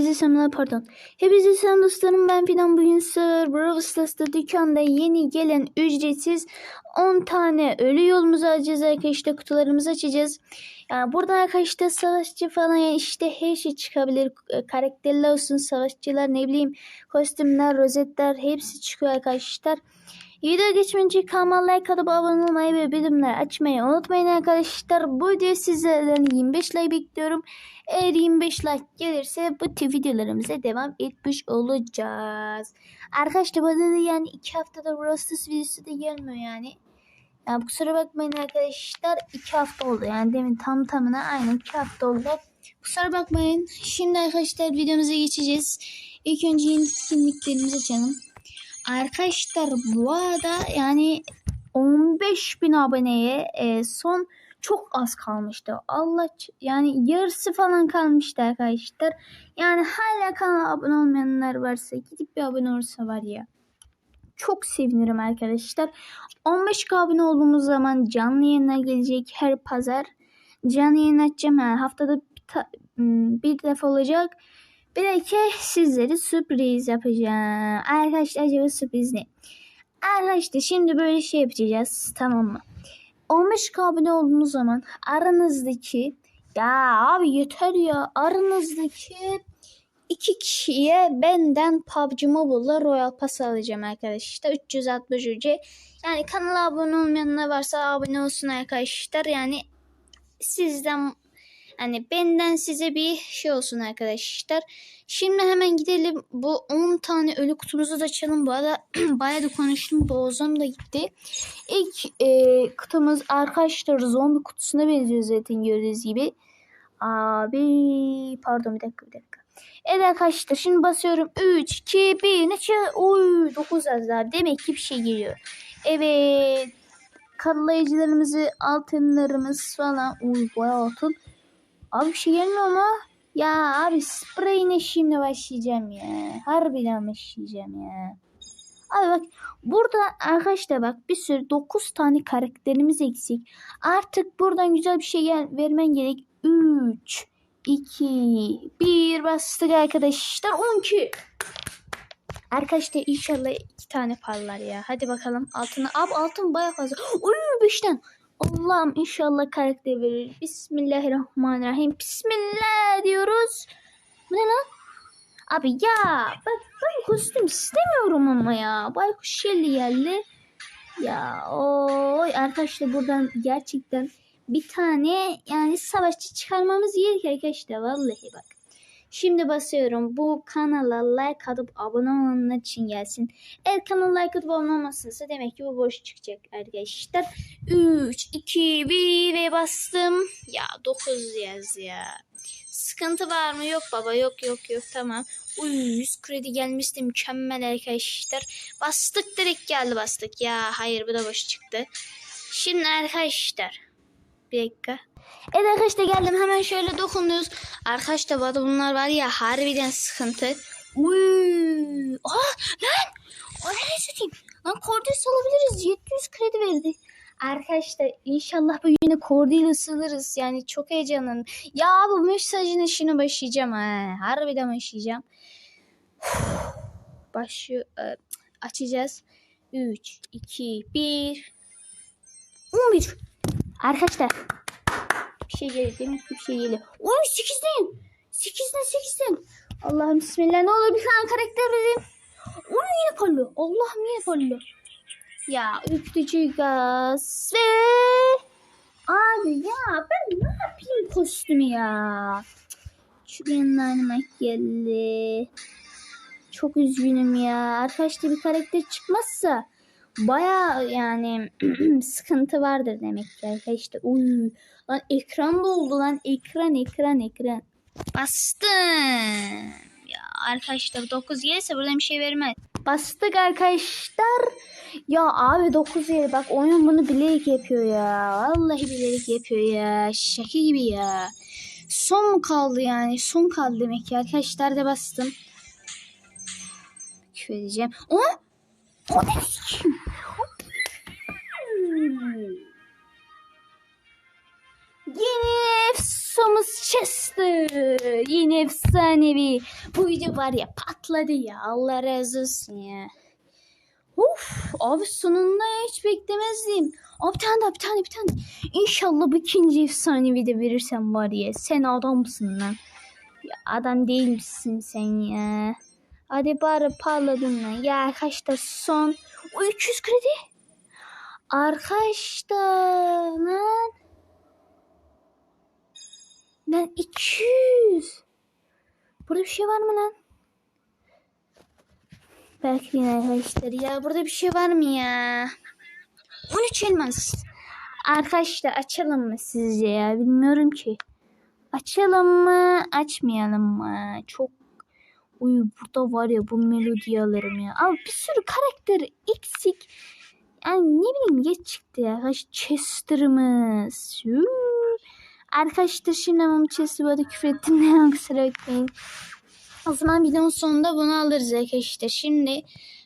Hepinize selamlar pardon. Hepinize selam dostlarım ben Fidan bugün Sir Brawl Stars'ta dükkanda yeni gelen ücretsiz 10 tane ölü yolumuzu alacağız arkadaşlar kutularımızı açacağız. Yani burada arkadaşlar savaşçı falan yani işte her şey çıkabilir. Karakterler olsun savaşçılar ne bileyim kostümler rozetler hepsi çıkıyor arkadaşlar. Video geçmeyince kanalıma like atıp abone olmayı ve bildirimleri açmayı unutmayın arkadaşlar. Bu video sizlerden 25 like bekliyorum. Eğer 25 like gelirse bu tip videolarımıza devam etmiş olacağız. Arkadaşlar bu arada yani 2 haftada Rostas videosu da gelmiyor yani. Ya kusura bakmayın arkadaşlar 2 hafta oldu yani demin tam tamına aynen 2 hafta oldu. Kusura bakmayın. Şimdi arkadaşlar videomuza geçeceğiz. İlk önce yeni etkinliklerimizi açalım. Arkadaşlar bu arada yani 15 bin aboneye e, son çok az kalmıştı. Allah yani yarısı falan kalmıştı arkadaşlar. Yani hala kanala abone olmayanlar varsa gidip bir abone olursa var ya. Çok sevinirim arkadaşlar. 15 abone olduğumuz zaman canlı yayınlar gelecek her pazar. Canlı yayın açacağım. Yani haftada bir, hmm, bir defa olacak. Bir de ki sizlere sürpriz yapacağım. Arkadaşlar acaba sürpriz ne? Arkadaşlar şimdi böyle şey yapacağız. Tamam mı? 15 abone olduğunuz zaman aranızdaki ya abi yeter ya aranızdaki iki kişiye benden PUBG Mobile'la Royal Pass alacağım arkadaşlar. 360 ücret. Yani kanala abone olmayanlar varsa abone olsun arkadaşlar. Yani sizden Hani benden size bir şey olsun arkadaşlar. Şimdi hemen gidelim. Bu 10 tane ölü kutumuzu da açalım. Bu arada bayağı da konuştum. Boğazım da gitti. İlk e, kutumuz arkadaşlar zombi kutusuna benziyor zaten gördüğünüz gibi. Abi pardon bir dakika bir dakika. Evet arkadaşlar şimdi basıyorum. 3, 2, 1. Ne çıkıyor? Oy 9 yazlar. Demek ki bir şey geliyor. Evet. Karılayıcılarımızı, altınlarımız falan. Uy bayağı altın. Abi şey gelmiyor mu? Ya abi spreyine şimdi başlayacağım ya. Harbiden başlayacağım ya. Abi bak burada arkadaşlar bak bir sürü 9 tane karakterimiz eksik. Artık buradan güzel bir şey gel vermen gerek. 3, 2, 1 bastık arkadaşlar. 12. Arkadaşlar inşallah iki tane parlar ya. Hadi bakalım altına. Abi altın baya fazla. Uy 5'ten. Allah'ım inşallah karakter verir. Bismillahirrahmanirrahim. Bismillah diyoruz. Ne lan? Abi ya bak ben kostüm istemiyorum ama ya. Baykuş Shelly geldi. Ya oy arkadaşlar buradan gerçekten bir tane yani savaşçı çıkarmamız gerekiyor arkadaşlar. Vallahi bak. Şimdi basıyorum. Bu kanala like atıp abone olanlar için gelsin. Eğer kanala like atıp abone olmazsınız demek ki bu boş çıkacak arkadaşlar. 3, 2, 1 ve bastım. Ya 9 yaz ya. Sıkıntı var mı? Yok baba yok yok yok tamam. Uy 100 kredi gelmişti mükemmel arkadaşlar. Bastık direkt geldi bastık. Ya hayır bu da boş çıktı. Şimdi arkadaşlar. Bir dakika. Evet arkadaşlar geldim hemen şöyle dokunuyoruz. Arkadaşlar bu bunlar var ya harbiden sıkıntı. Uy. Aa lan. Ananı satayım. Lan Cordyceps alabiliriz. 700 kredi verdi. Arkadaşlar inşallah bu yine Cordyceps ısılırız. Yani çok heyecanlandım. Ya bu mesajın işine başlayacağım ha. Harbiden başlayacağım. Başlıyor. e, Açacağız. 3, 2, 1. 11. Arkadaşlar bir şey geliyor. Demek bir şey geliyor. Oy 8'den. 8'den 8'den. Allah'ım bismillah ne olur bir tane karakter vereyim. Oy yine parlıyor. Allah'ım yine parlıyor. Ya ürkütücü gaz ve abi ya ben ne yapayım kostümü ya. Şu yanlarına geldi. Çok üzgünüm ya. Arkadaşlar bir karakter çıkmazsa baya yani sıkıntı vardır demek ki arkadaşlar. Uy lan ekran doldu lan ekran ekran ekran. Bastım. Ya arkadaşlar 9 gelirse buradan bir şey vermez. Bastık arkadaşlar. Ya abi 9 yer bak oyun bunu bilerek yapıyor ya. Vallahi bilerek yapıyor ya. Şaka gibi ya. Son mu kaldı yani? Son kaldı demek ki arkadaşlar da bastım. Küfür edeceğim. O? O ne Yine kasamız Chester. Yine efsanevi. Bu video var ya patladı ya. Allah razı olsun ya. Uf abi sonunda hiç beklemezdim. Abi bir tane daha bir tane bir tane. İnşallah bu ikinci efsanevi de verirsem var ya. Sen adamsın lan. Ya adam değil misin sen ya? Hadi bari parladın lan. Ya kaçta son? O 300 kredi. Arkadaşlar. Lan 200. Burada bir şey var mı lan? Belki arkadaşlar. Ya burada bir şey var mı ya? 13 elmas. Arkadaşlar açalım mı sizce ya? Bilmiyorum ki. Açalım mı? Açmayalım mı? Çok Uy burada var ya bu melodi alırım ya. Abi bir sürü karakter eksik. Yani ne bileyim geç çıktı ya. Kaç Chester'ımız. Arkadaşlar şimdi ama Chester arada küfür ettim. Kusura bakmayın. O zaman videonun sonunda bunu alırız arkadaşlar. Şimdi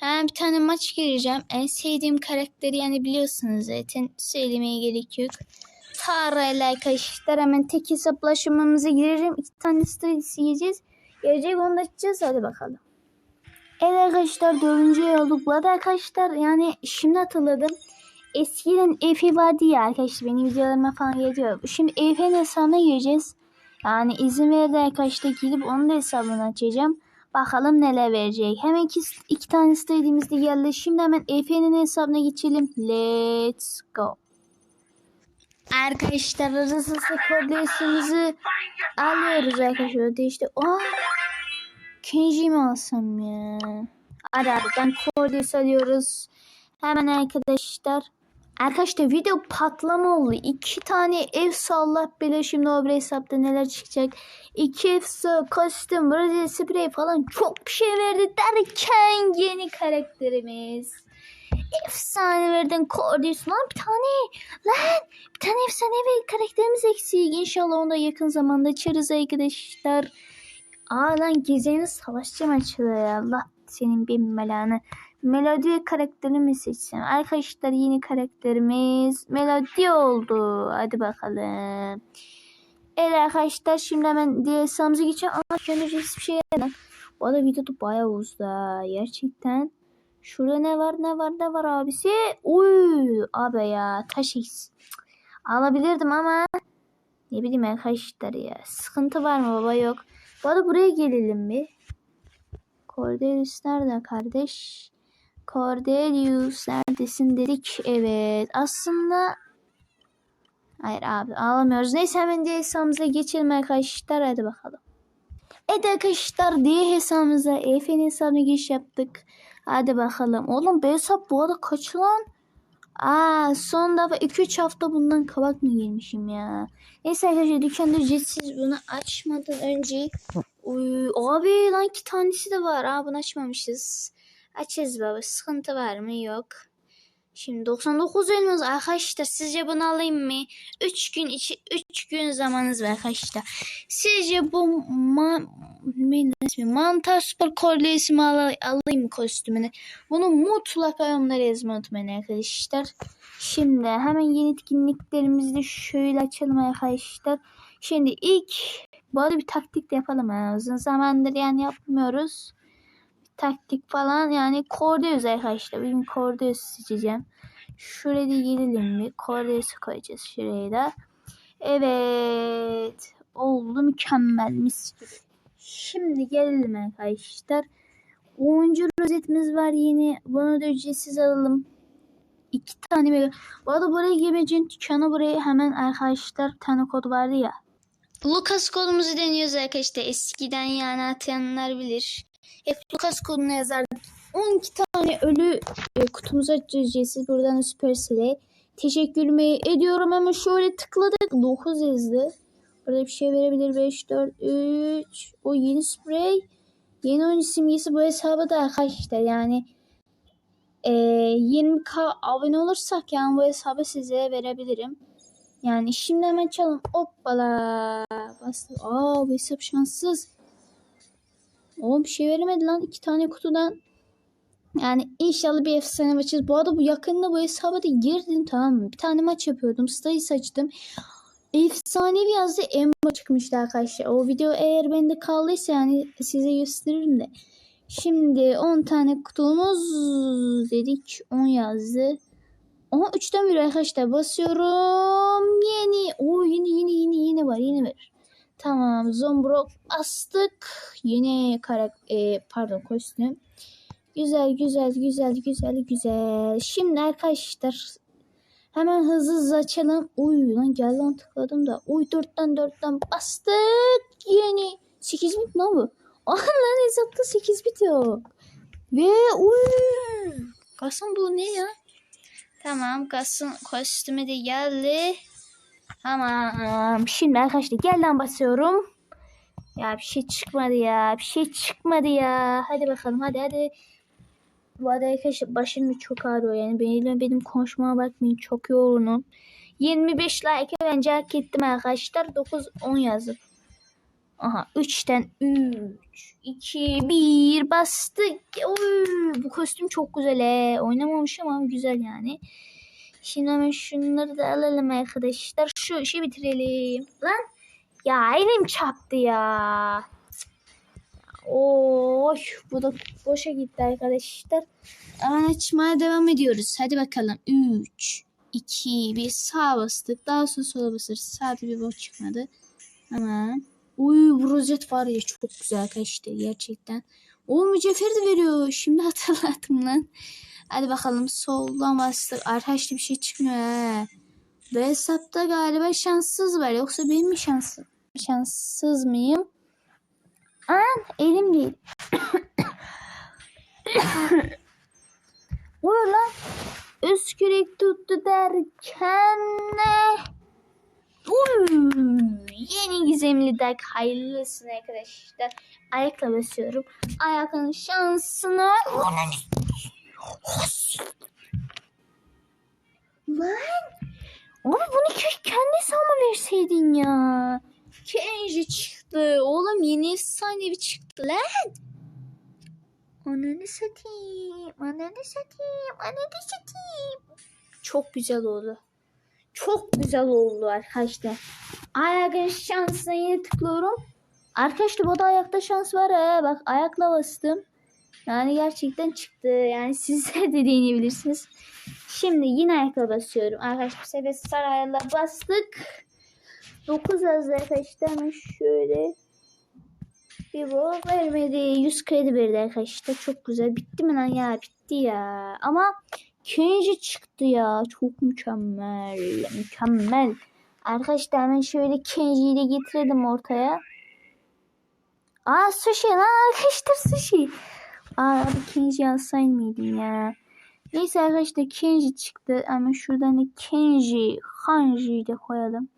hemen bir tane maç gireceğim. En sevdiğim karakteri yani biliyorsunuz zaten. Söylemeye gerek yok. Tara ile arkadaşlar hemen tek hesaplaşmamıza girelim. İki tane stresi yiyeceğiz. Gelecek onu da açacağız. Hadi bakalım. Evet arkadaşlar dördüncü olduk. Bu arada arkadaşlar yani şimdi hatırladım. Eskiden Efe vardı ya arkadaşlar benim videolarıma falan geliyor. Şimdi Efe'nin hesabına gireceğiz. Yani izin verdi arkadaşlar gidip onun da hesabını açacağım. Bakalım neler verecek. Hemen iki, iki tane istediğimizde geldi. Şimdi hemen Efe'nin hesabına geçelim. Let's go. Arkadaşlar arası koordinasyonumuzu alıyoruz arkadaşlar. İşte Aa, Kenji mi alsam ya? Hadi hadi ben koordinat alıyoruz. Hemen arkadaşlar. Arkadaşlar video patlama oldu. İki tane ev sallah bile şimdi o bir hesapta neler çıkacak. İki efsa, kostüm, Brazil sprey falan çok bir şey verdi derken yeni karakterimiz. Efsane verdin koordinat lan bir tane lan bir tane efsane ve karakterimiz eksik. İnşallah onu da yakın zamanda açarız arkadaşlar. Aa lan gezeni savaşçı maçı ya. Allah senin bir belanı. Melodi karakterini mi seçsem? Arkadaşlar yeni karakterimiz Melodi oldu. Hadi bakalım. Evet arkadaşlar şimdi hemen DSM'ımıza geçelim. Ama göndereceğiz bir şey yok. Bu arada videoda bayağı ha. Gerçekten. Şurada ne var ne var ne var abisi? Uy abi ya taş eks. Alabilirdim ama ne bileyim arkadaşlar ya. Sıkıntı var mı baba yok. Bu arada buraya gelelim bir. Cordelius nerede kardeş? Cordelius neredesin dedik. Evet aslında Hayır abi ağlamıyoruz. Neyse hemen diğer hesabımıza geçelim arkadaşlar. Hadi bakalım. Evet arkadaşlar diğer hesabımıza EF'nin hesabına giriş yaptık. Hadi bakalım. Oğlum bu hesap bu arada kaç lan? Aa son defa 2-3 hafta bundan kabak mı girmişim ya. Neyse arkadaşlar dükkanda ücretsiz bunu açmadan önce Uy, abi lan iki tanesi de var. Aa bunu açmamışız. Açacağız baba. Sıkıntı var mı? Yok. Şimdi 99 elmas arkadaşlar sizce bunu alayım mı? 3 gün içi 3 gün zamanınız var arkadaşlar. Sizce bu ma ismi? Mantar Spor kolyesi mi al alayım kostümünü? Bunu mutlaka yorumlara yazmayı unutmayın arkadaşlar. Şimdi hemen yeni etkinliklerimizi şöyle açalım arkadaşlar. Şimdi ilk bu arada bir taktik de yapalım. Yani. Uzun zamandır yani yapmıyoruz taktik falan yani Cordeus arkadaşlar. Bugün Cordeus seçeceğim. Şuraya da gelelim bir. Cordeus'u koyacağız şuraya da. Evet. Oldu mükemmel mis gibi. Şimdi gelelim arkadaşlar. Oyuncu rozetimiz var yeni. Bunu da ücretsiz alalım. İki tane mega. Bu arada buraya girmeyeceğin dükkanı buraya hemen arkadaşlar tane kod vardı ya. Lucas kodumuzu deniyoruz arkadaşlar. Eskiden yani atayanlar bilir. Hep Lucas kodunu yazardık. 12 tane ölü e, kutumuza açacağız. Buradan Supercell'e teşekkürümü ediyorum. Hemen şöyle tıkladık. 9 yazdı. Burada bir şey verebilir. 5, 4, 3. O yeni sprey. Yeni oyuncu simgesi bu hesaba da arkadaşlar. Yani e, 20k abone olursak yani bu hesabı size verebilirim. Yani şimdi hemen çalın. Hoppala. Bastı. Aa bu hesap şanssız. Oğlum bir şey veremedi lan. iki tane kutudan. Yani inşallah bir efsane maçız. Bu arada bu yakında bu hesaba da girdim tamam mı? Bir tane maç yapıyordum. Stayı saçtım. efsanevi yazdı Emma çıkmıştı arkadaşlar. O video eğer bende kaldıysa yani size gösteririm de. Şimdi 10 tane kutumuz dedik. 10 yazdı. Aha 3'ten biri arkadaşlar basıyorum. Yeni. O yeni yeni yeni yeni var yeni var. Tamam Zombrok bastık. Yeni karak e, pardon kostüm. Güzel güzel güzel güzel güzel. Şimdi arkadaşlar hemen hızlı hızlı açalım. Uy lan gel lan tıkladım da. Uy 4'ten 4'ten bastık. Yeni. 8 bit lan bu? Aha lan hesapta 8 bit yok. Ve uy. Kasım bu ne ya? Tamam kasım kostümü de geldi. Tamam. Şimdi arkadaşlar gel lan basıyorum. Ya bir şey çıkmadı ya. Bir şey çıkmadı ya. Hadi bakalım hadi hadi. Bu arada arkadaşlar başım çok ağrıyor yani. Benim, benim konuşmama bakmayın. Çok yoğunum. 25 like bence hak ettim arkadaşlar. 9-10 yazdım. Aha 3'ten 3, 2, 1 bastık. Oy, bu kostüm çok güzel he. Oynamamışım ama güzel yani. Şimdi hemen şunları da alalım arkadaşlar. Şu işi bitirelim. Lan ya elim çarptı ya. Oy bu da boşa gitti arkadaşlar. Açmaya devam ediyoruz. Hadi bakalım. 3, 2, 1 sağ bastık. Daha sonra sola basırız. Sağda bir boş çıkmadı. Hemen. Uy bu rozet var ya çok güzel arkadaşlar gerçekten. O mücevher de veriyor. Şimdi hatırladım lan. Hadi bakalım soldan bastık. Arkadaşlar bir şey çıkmıyor he. Bu hesapta galiba şanssız var. Yoksa benim mi şanssız? Şanssız mıyım? An elim değil. Vur lan. Üskürük tuttu derken ne? Yeni gizemli deck hayırlısın arkadaşlar. Ayakla basıyorum. Ayakın şansına. Lan. Abi bunu kendi sana verseydin ya. Kenji çıktı. Oğlum yeni efsanevi çıktı lan. Ananı satayım. Ananı satayım. Ananı satayım. Çok güzel oldu. Çok güzel oldu arkadaşlar. Ayakın şansına yine tıklıyorum. Arkadaşlar bu da ayakta şans var ha. Bak ayakla bastım. Yani gerçekten çıktı. Yani sizler de deneyebilirsiniz. Şimdi yine ayakla basıyorum. Arkadaşlar bu sefer sarayla bastık. 9 yazdı arkadaşlar. Şöyle bir bu vermedi. 100 kredi verdi arkadaşlar. Çok güzel. Bitti mi lan ya? Bitti ya. Ama Kenji çıktı ya. Çok mükemmel. Mükemmel. Arkadaşlar hemen şöyle Kenji'yi de getirelim ortaya. Aa sushi lan arkadaşlar sushi. Aa abi Kenji yazsaydı mıydım ya? Neyse arkadaşlar Kenji çıktı. Hemen şuradan da Kenji, Hanji'yi de koyalım.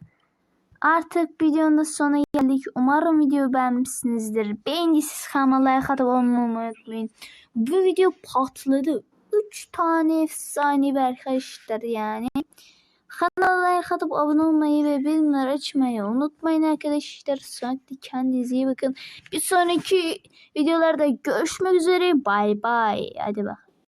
Artık videonun da sonuna geldik. Umarım videoyu beğenmişsinizdir. Beğendiyseniz kanalıma like atıp olmayı unutmayın. Bu video patladı. 3 tane efsane arkadaşlar yani. Kanala like atıp abone olmayı ve bildirimleri açmayı unutmayın arkadaşlar. Sonraki kendinize iyi bakın. Bir sonraki videolarda görüşmek üzere. Bay bay. Hadi bak.